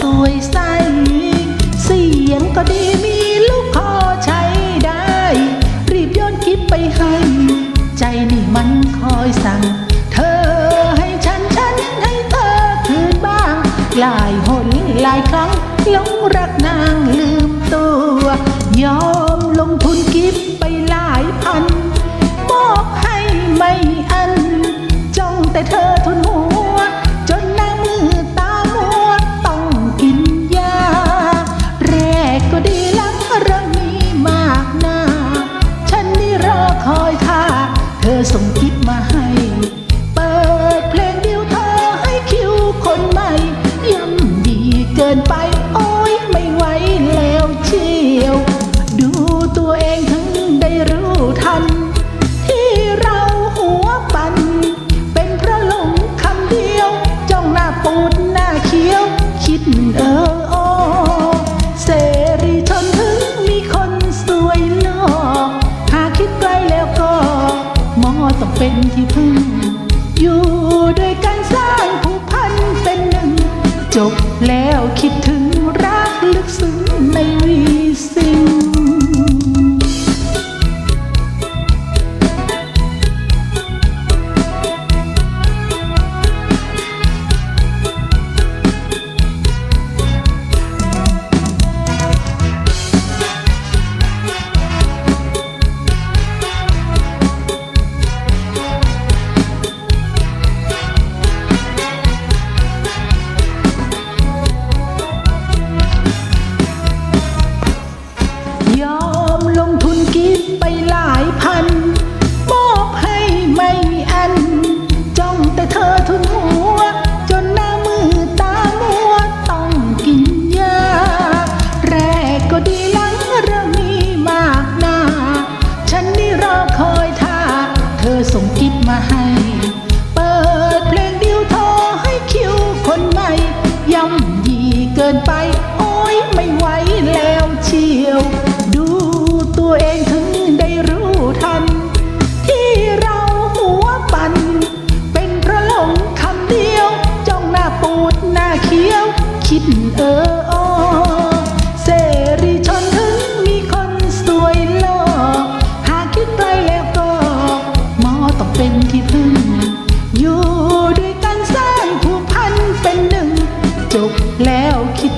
สวยใส เสียงก็ดีมีลูกคอใช้ได้ รีบย้อนคลิปไปให้ ใจนี่มันคอยสั่ง เธอให้ฉันฉันให้เธอคืนบ้าง หลายหนหลายครั้งหลงรักนางลืมตัว ยอมลงทุน กินไป โอ้ยไม่ไหวแล้วเชียว ดูตัวเองถึงได้รู้ทัน ที่เราหัวปั่นเป็นพระหลงคำเดียว จ้องหน้าปูดหน้าเขียว คิดเอออเสรีชนถึงมีคนสวยนอหาคิดไกลแล้วก็ มอต้องเป็นที่พึ่ง อยู่ด้วยกันสร้าง จบแล้วคิดถึง ทรง แล้วคิด